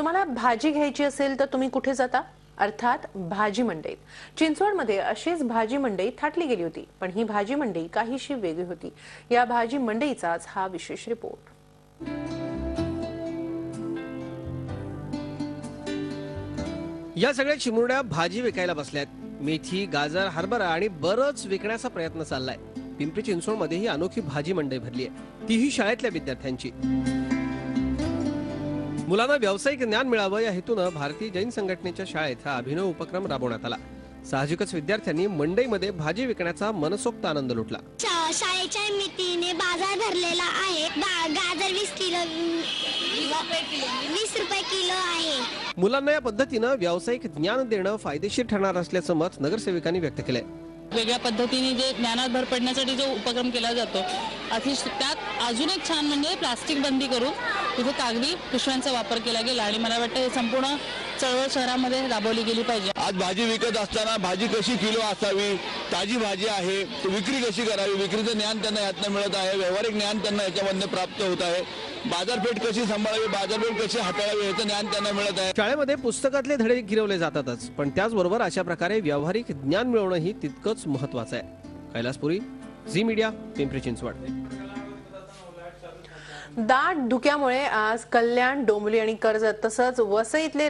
तुम्हाला भाजी घ्यायची असेल तर तुम्ही कुठे जाता? अर्थात भाजी मंडईत. चिंचवडमध्ये अशीच भाजी मंडई थाटली गेली होती पण ही भाजी मंडई काहीशी वेगळी होती. या भाजी मंडईचाच हा विशेष रिपोर्ट. या सगळ्या चिमुरड्या भाजी विकायला बसल्यात. मेथी गाजर हरभरा आणि बरंच विकण्याचा प्रयत्न चाललाय. पिंपरी चिंचवडमध्ये ही अनोखी भाजी मंडई भरली आहे तीही शाळेतल्या विद्यार्थ्यांची. मुलांना व्यावसायिक ज्ञान मिळावं या हेतूनं भारतीय जैन संघटनेच्या शाळेत हा अभिनव उपक्रम राबवण्यात आला. साहजिकच विद्यार्थ्यांनी मंडईमध्ये भाजी विकण्याचा मनसोक्त आनंद लुटला. शाळेच्या मितीने बाजार भरलेला आहे. गाजर वीस किलो वीस रुपये किलो आहे. मुलांना या पद्धतीनं व्यावसायिक ज्ञान देणं फायदेशीर ठरणार असल्याचं मत नगरसेविकांनी व्यक्त केलंय. वेगळ्या पद्धतीने जे ज्ञानात भर पडण्यासाठी जो उपक्रम केला जातो अतिशय त्यात अजून एक छान म्हणजे प्लास्टिक बंदी करून तिथे कागदी पिशव्यांचा वापर केला गेला आणि मला वाटतं हे संपूर्ण चळवळ शहरामध्ये राबवली गेली पाहिजे. आज भाजी विकत असताना भाजी कशी किलो असावी ताजी भाजी आहे ती विक्री कशी करावी विक्रीचं ज्ञान त्यांना यातनं मिळत आहे व्यावहारिक ज्ञान त्यांना याच्यामधनं प्राप्त होत आहे. बाजारपेठ कशी सांभाळावी बाजारपेठ कशी हाताळावी याचं ज्ञान त्यांना मिळत आहे. शाळेमध्ये पुस्तकातले धडे गिरवले जातातच पण त्याचबरोबर अशा प्रकारे व्यावहारिक ज्ञान मिळवणंही तितकंच महत्वाचं आहे. Kailaspuri Zee media Pimpri Chinchwad. दाट धुक्यामुळे आज कल्याण डोंबली आणि कर्जत तसंच वसईतले